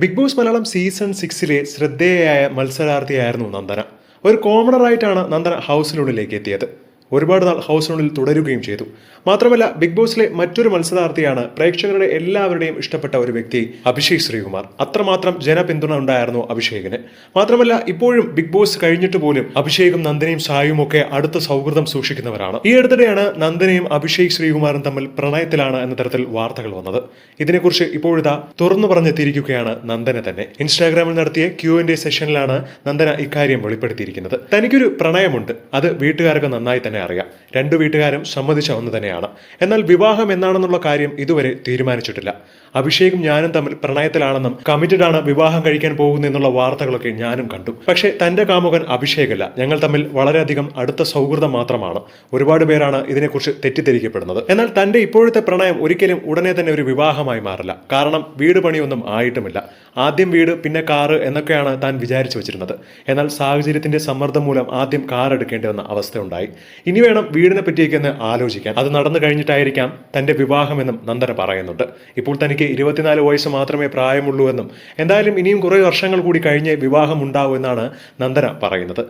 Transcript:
Big Boss Malayalam season സിക്സിലെ ശ്രദ്ധേയയായ മത്സരാർത്ഥിയായിരുന്നു നന്ദന. ഒരു കോമണറായിട്ടാണ് നന്ദന ഹൗസിനുള്ളിലേക്ക് എത്തിയത്. ഒരുപാട് നാൾ ഹൗസിനുള്ളിൽ തുടരുകയും ചെയ്തു. മാത്രമല്ല ബിഗ് ബോസിലെ മറ്റൊരു മത്സരാർത്ഥിയാണ് പ്രേക്ഷകരുടെ എല്ലാവരുടെയും ഇഷ്ടപ്പെട്ട ഒരു വ്യക്തി അഭിഷേക് ശ്രീകുമാർ. അത്രമാത്രം ജനപിന്തുണ ഉണ്ടായിരുന്നു അഭിഷേകിന്. മാത്രമല്ല ഇപ്പോഴും ബിഗ് ബോസ് കഴിഞ്ഞിട്ട് പോലും അഭിഷേകും നന്ദനയും സായും ഒക്കെ അടുത്ത സൗഹൃദം സൂക്ഷിക്കുന്നവരാണ്. ഈ അടുത്തിടെയാണ് നന്ദനയും അഭിഷേക് ശ്രീകുമാറും തമ്മിൽ പ്രണയത്തിലാണ് എന്ന തരത്തിൽ വാർത്തകൾ വന്നത്. ഇതിനെക്കുറിച്ച് ഇപ്പോഴിതാ തുറന്നു പറഞ്ഞെത്തിയിരിക്കുകയാണ് നന്ദന തന്നെ. ഇൻസ്റ്റാഗ്രാമിൽ നടത്തിയ ക്യു എൻ എ സെഷനിലാണ് നന്ദന ഇക്കാര്യം വെളിപ്പെടുത്തിയിരിക്കുന്നത്. തനിക്കൊരു പ്രണയമുണ്ട്. അത് വീട്ടുകാർക്ക് നന്നായി തന്നെ അറിയാം. രണ്ടു വീട്ടുകാരും സമ്മതിച്ച ഒന്ന് തന്നെയാണ്. എന്നാൽ വിവാഹം എന്നാണെന്നുള്ള കാര്യം ഇതുവരെ തീരുമാനിച്ചിട്ടില്ല. അഭിഷേകും ഞാനും തമ്മിൽ പ്രണയത്തിലാണെന്നും കമ്മിറ്റഡ് ആണ് വിവാഹം കഴിക്കാൻ പോകുന്നെന്നുള്ള വാർത്തകളൊക്കെ ഞാനും കണ്ടു. പക്ഷേ തന്റെ കാമുകൻ അഭിഷേകല്ല. ഞങ്ങൾ തമ്മിൽ വളരെയധികം അടുത്ത സൗഹൃദം മാത്രമാണ്. ഒരുപാട് പേരാണ് ഇതിനെക്കുറിച്ച് തെറ്റിദ്ധരിക്കപ്പെടുന്നത്. എന്നാൽ തന്റെ ഇപ്പോഴത്തെ പ്രണയം ഒരിക്കലും ഉടനെ തന്നെ ഒരു വിവാഹമായി മാറില്ല. കാരണം വീട് പണിയൊന്നും ആയിട്ടുമില്ല. ആദ്യം വീട് പിന്നെ കാറ് എന്നൊക്കെയാണ് താൻ വിചാരിച്ചു വെച്ചിരുന്നത്. എന്നാൽ സാഹചര്യത്തിന്റെ സമ്മർദ്ദം മൂലം ആദ്യം കാർ എടുക്കേണ്ടി വന്ന അവസ്ഥയുണ്ടായി. ഇനി വേണം വീടിനെ പറ്റിയൊക്കെ ഒന്ന് ആലോചിക്കാൻ. അത് നടന്നു കഴിഞ്ഞിട്ടായിരിക്കാം തന്റെ വിവാഹമെന്നും നന്ദന പറയുന്നുണ്ട്. ഇപ്പോൾ തനിക്ക് ഇരുപത്തിനാല് വയസ്സ് മാത്രമേ പ്രായമുള്ളൂ എന്നും എന്തായാലും ഇനിയും കുറേ വർഷങ്ങൾ കൂടി കഴിഞ്ഞ് വിവാഹം ഉണ്ടാവൂ എന്നാണ് നന്ദന പറയുന്നത്.